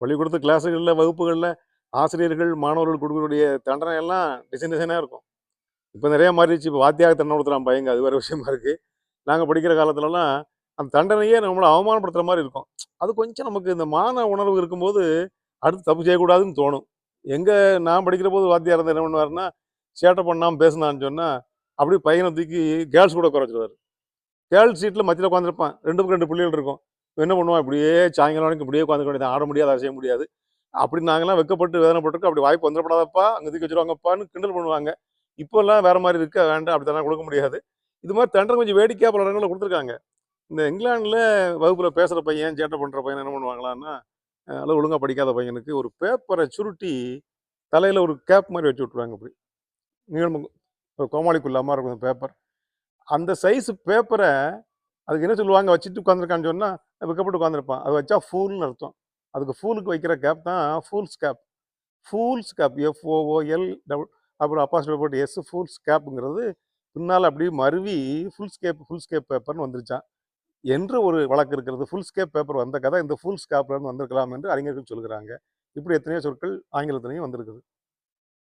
பள்ளிக்கூடத்து கிளாஸுகளில் வகுப்புகளில் ஆசிரியர்கள் மாணவர்கள் கொடுக்கக்கூடிய தண்டனை எல்லாம் டிசைன் டிசைனாக இருக்கும். இப்போ நிறையா மாறிடுச்சு. இப்போ வாத்தியாக தண்டனை கொடுத்துறான் பையங்க. அது வேறு விஷயமா இருக்குது நாங்கள் படிக்கிற காலத்துலலாம் அந்த தண்டனையே நம்மளை அவமானப்படுத்துகிற மாதிரி இருக்கும். அது கொஞ்சம் நமக்கு இந்த மான உணர்வு இருக்கும்போது அடுத்து தப்பு செய்யக்கூடாதுன்னு தோணும். எங்கே நான் படிக்கிற போது வாத்தியார் இருந்தால் என்ன பண்ணுவாருன்னா சேட்டை பண்ணாமல் பேசினான்னு சொன்னால் அப்படியே பையனை தூக்கி கேர்ள்ஸ் கூட குறைச்சிடுவார் கேர்ள்ஸ் சீட்டில் மத்தியில் உட்காந்துருப்பான் ரெண்டு ரெண்டு பிள்ளைகள் இருக்கும். என்ன பண்ணுவான் இப்படியே சாயங்காலம் வரைக்கும் இப்படியே உட்காந்து ஆட முடியாது அதை செய்ய முடியாது. அப்படி நாங்களாம் வெக்கப்பட்டு வேதனைப்பட்டிருக்கோம். அப்படி வாய்ப்பு வந்துடப்படாதப்பா அங்கே தூக்கி வச்சிருவாங்கப்பான்னு கிண்டல் பண்ணுவாங்க. இப்போல்லாம் வேற மாதிரி இருக்க. வேண்டாம் அப்படி தானே கொடுக்க முடியாது. இது மாதிரி தண்டனை கொஞ்சம் வேடிக்கையாக பல இடங்களில் கொடுத்துருக்காங்க. இந்த இங்கிலாந்தில் வகுப்பில் பேசுகிற பையன் சேட்டை பண்ணுற பையன் என்ன பண்ணுவாங்களான்னா அளவு ஒழுங்காக படிக்காத பையனுக்கு ஒரு பேப்பரை சுருட்டி தலையில் ஒரு கேப் மாதிரி வச்சு விட்ருவாங்க அப்படி நீளம் கோமாளிக்குள்ளாமல் மாதிரி இருக்கும் பேப்பர். அந்த சைஸ் பேப்பரை அதுக்கு என்ன சொல்லுவாங்க? வச்சுட்டு உட்காந்துருக்கான்னு சொன்னால் வெக்கப்பட்டு உட்காந்துருப்பான் அது வச்சா ஃபூல்னு அர்த்தம். அதுக்கு ஃபூலுக்கு வைக்கிற கேப் தான் fools cap fools cap F O O L double அப்புறம் அப்பாஸ் போட்டு எஸ் ஃபுல்ஸ் கேப்புங்கிறது பின்னால் அப்படியே மருவி ஃபுல் ஸ்கேப் ஃபுல் ஸ்கேப் பேப்பர்னு வந்துருச்சான் என்று ஒரு வழக்கு இருக்கிறது. ஃபுல் ஸ்கேப் பேப்பர் வந்த கதை இந்த ஃபுல் ஸ்கேப்லேருந்து வந்திருக்கலாம் என்று அறிஞர்கள் சொல்கிறாங்க இப்படி எத்தனையோ சொற்கள் ஆங்கிலத்திலையும் வந்திருக்குது.